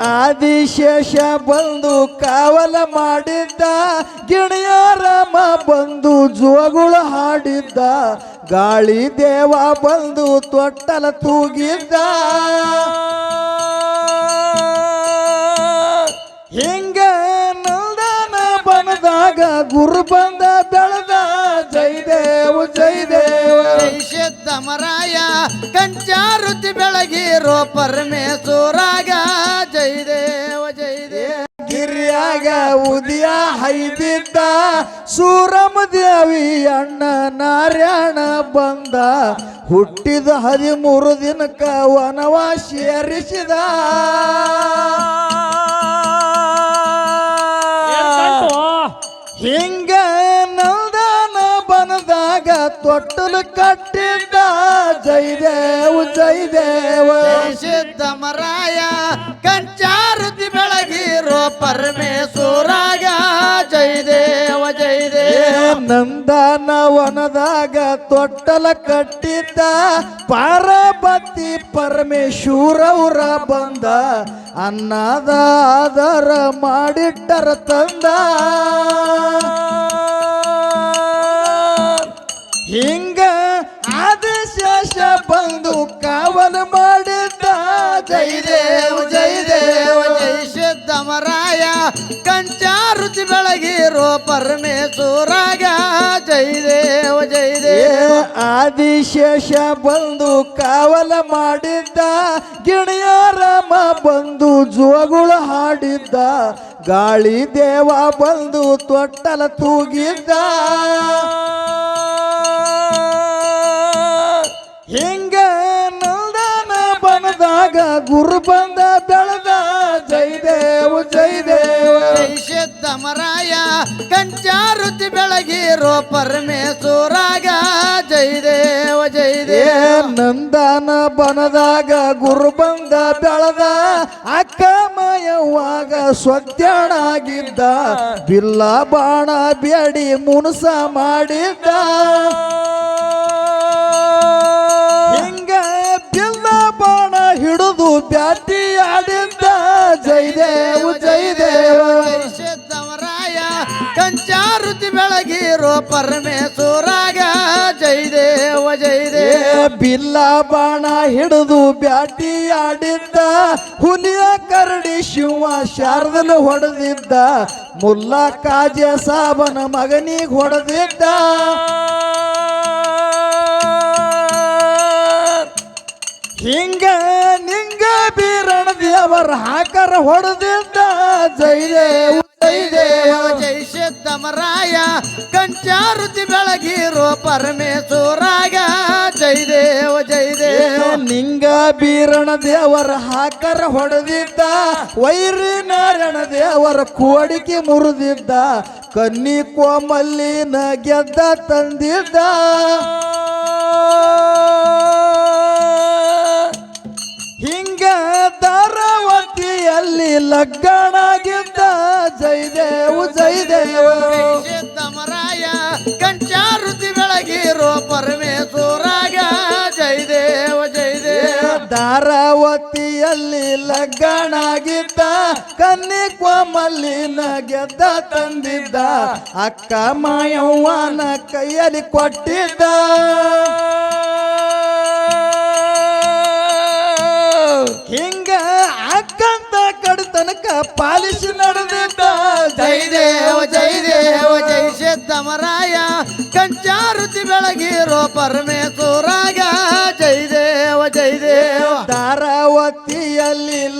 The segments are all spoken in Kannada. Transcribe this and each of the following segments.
ಆದಿಶೇಷ ಬಂದು ಕಾವಲ ಮಾಡಿದ್ದ ಗಿಣಿಯಾರಾಮ ಬಂದು ಜೋಗುಳು ಹಾಡಿದ್ದ ಗಾಳಿ ದೇವ ಬಂದು ತೊಟ್ಟಲ ತೂಗಿದ್ದ. ಹಿಂಗ ನಂದನ ಬಂದಾಗ ಗುರು ಬಂದ ಬೆಳೆದ. ಜೈ ದೇವ ಜೈ ದೇವ ಮರಾಯ ಕಂಚಾರುತಿ ಬೆಳಗಿರೋ ಪರಮೇಶ್ವರಾಗ. ಜೈ ದೇವ ಜೈ ದೇವ. ಗಿರಿಯಾಗ ಉದಿಯ ಹೈದಿದ್ದ ಸೂರಮ ದೇವಿ ಅಣ್ಣ ನಾರಾಯಣ ಬಂದ. ಹುಟ್ಟಿದ ಹದಿಮೂರು ದಿನಕ್ಕ ವನವಾಸಿ ಸೇರಿಸಿದ ತೊಟ್ಟಲು ಕಟ್ಟಿದ್ದ ಜೈ ದೇವ ಜೈ ದೇವ ಸಿದ್ಧ ಮರಾಯ ಕಂಚಾರುತಿ ಬೆಳಗಿರೋ ಪರಮೇಶ್ವರಾಗ. ಜೈ ದೇವ ಜೈ ಏ ದೇವ ನಂದನ ವನದಾಗ ತೊಟ್ಟಲ ಕಟ್ಟಿದ್ದ ಪಾರ್ವತಿ ಪರಮೇಶ್ವರವ್ರ ಬಂದ. ಅನ್ನದ ಆದರ ಮಾಡಿಟ್ಟರ ತಂದ. ಹಿಂಗ ಆದಿಶೇಷ ಬಂದು ಕಾವಲು ಮಾಡಿದ್ದ. ಜೈ ದೇವ ಜೈ ದೇವ, ಜೈ ಸಿದ್ಧ ಮರಾಯ ಕಂಚಾರುತಿ ಬೆಳಗಿರೋ ಪರಮೇಶ್ವರಾಗ. ಜೈ ದೇವ, ಜೈ ಏ ದೇವ ಆದಿಶೇಷ ಬಂದು ಕಾವಲ ಮಾಡಿದ್ದ. ಗಿಣಿಯಾರಾಮ ಬಂದು ಜೋಗುಳು ಹಾಡಿದ್ದ. ಗಾಳಿ ದೇವ ಬಂದು ತೊಟ್ಟಲ ತೂಗಿದ್ದ. ಹಿಂಗ ನಂದನ ಬನದಾಗ ಗುರು ಬಂದ ಬೆಳೆದ ಜೈ ದೇವ ಜೈ ದೇವ. ಜೈ ಸಿದ್ಧ ಮರಾಯ ಕಂಚಾರುತಿ ಬೆಳಗಿರೋ ಪರಮೇಶ್ವರಾಗ. ಜೈ ದೇವ ಜೈ ಏ ದೇವ. ನಂದನ ಬನದಾಗ ಗುರು ಬಂದ ಬೆಳೆದ ಅಕ್ಕ ಮಾಯವ್ವಾಗ ಸ್ವತ್ಯಣಾಗಿದ್ದ ಬಿಲ್ಲ ಬಾಣ ಬೇಡಿ ಮುನುಸ ಮಾಡಿದ್ದ. ಕಂಚಾರುತಿ ಬೆಳಗಿರೋ ಪರಮೇಶ್ವರಾಗ. ಜೈ ದೇವ ಜೈ ಏ ದೇವ. ಬಿಲ್ಲ ಬಾಣ ಹಿಡಿದು ಬ್ಯಾಟಿ ಆಡಿದ್ದ ಹುಲಿಯ ಕರಡಿ ಶಿವ ಶಾರದನ ಹೊಡೆದಿದ್ದ ಮುಲ್ಲ ಕಾಜ ಸಾಬನ ಮಗನಿಗೆ ಹೊಡೆದಿದ್ದ. ಹಿಂಗ ನಿಂಗ ಬೀರಣ ದೇವರ ಹಾಕರ ಹೊಡೆದಿದ್ದ. ಜೈ ದೇವ. ಜೈ ದೇವ ಜೈ ಸಿದ್ಧಮರಾಯ ಕಂಚಾರುತಿ ಬೆಳಗಿರೋ ಪರಮೇಶ್ವರಾಗ. ಜೈ ದೇವ ಜೈ ದೇವ. ನಿಂಗ ಬೀರಣ ದೇವರ ಹಾಕರ ಹೊಡೆದಿದ್ದ ವೈರಿ ನಾರಾಯಣ ದೇವರ ಕೋಡಿಕೆ ಮುರಿದಿದ್ದ ಕನ್ನಿ ಕೋಮಲ್ಲಿನ ಗೆದ್ದ ತಂದಿದ್ದ. ಹಿಂಗ ಧಾರಾವತಿಯಲ್ಲಿ ಲಗ್ನಾಗಿದ್ದ ಧಾರಾವತಿಯಲ್ಲಿ ಲಗ್ಗಣಾಗಿದ್ದ ಕನ್ನಿ ಕೋಮಲ್ಲಿ ಗೆದ್ದ ತಂದಿದ್ದ, ಅಕ್ಕ ಮಾಯವ್ವನ ಕೈಯಲ್ಲಿ ಕೊಟ್ಟಿದ್ದ. ಹಿಂಗ ಅಕ್ಕಂತ ಕಡತನಕ ಪಾಲಿಸಿ ನಡೆದಿದ್ದ. ಜೈ ದೇವ ಜೈ ದೇವ, ಜೈ ಶೇತ್ತಮರಾಯ ಕಂಚಾರುತಿ ಬೆಳಗಿರೋ ಪರಮೇಶ್ವರಾಗ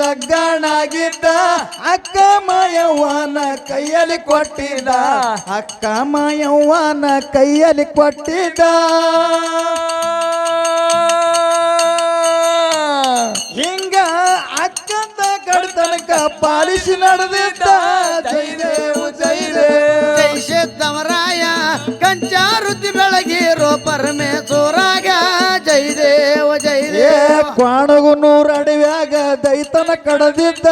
ಲಗ್ನಾಗಿದ್ದ ಅಕ್ಕ ಮಾಯವ್ವನ ಕೈಯಲ್ಲಿ ಕೊಟ್ಟಿದ ಅಕ್ಕ ಮಾಯವ್ವನ ಕೈಯಲ್ಲಿ ಕೊಟ್ಟಿದ ಹಿಂಗ ಅಕ್ಕಂದ ಕಡ್ತನಕ ಪಾಲಿಸಿ ನಡೆದಿದ್ದ. ಜೈದೇವು ಜೈದೇವು ಜೈ ಶೇತ್ತವರಾಯ ಕಂಚಾರುತಿ ಬೆಳಗಿರೋ ಏ ದೇವ ಕ್ವಾಣಗುನೂರ ಅಡವ್ಯಾಗ ದೈತನ ಕಡದಿದ್ದ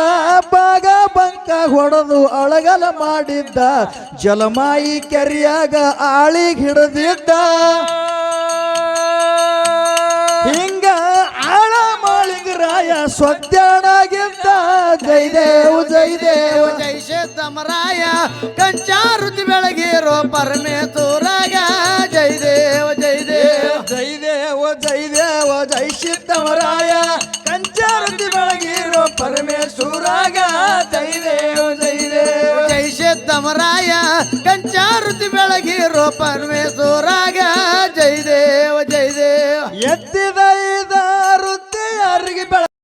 ಬಾಗ ಬಂಕ ಹೊಡೆದು ಅಳಗಲ ಮಾಡಿದ್ದ ಜಲಮಾಯಿ ಕೆರಿಯಾಗ ಆಳಿಗೆ ಹಿಡದಿದ್ದ. ಹಿಂಗ ಆಳ ಮಾಳಿಗರಾಯ ರಾಯ ಸ್ವತ್ಯಾಣಾಗಿದ್ದ ಜೈ ದೇವ್ ಜೈ ದೇವ್. ಜೈ ಸಿದ್ದಮರಾಯ ಕಂಚಾರುತಿ ಬೆಳಗಿರೋ ಪರಮೇಶ್ವರಾಗ ಜೈ ದೇವ ಜೈ ದೇವ. ಸಮರಾಯ ಕಂಚಾರುತಿ ಬೆಳಗಿ ರೋ ಪರಮೇಶ್ವರ.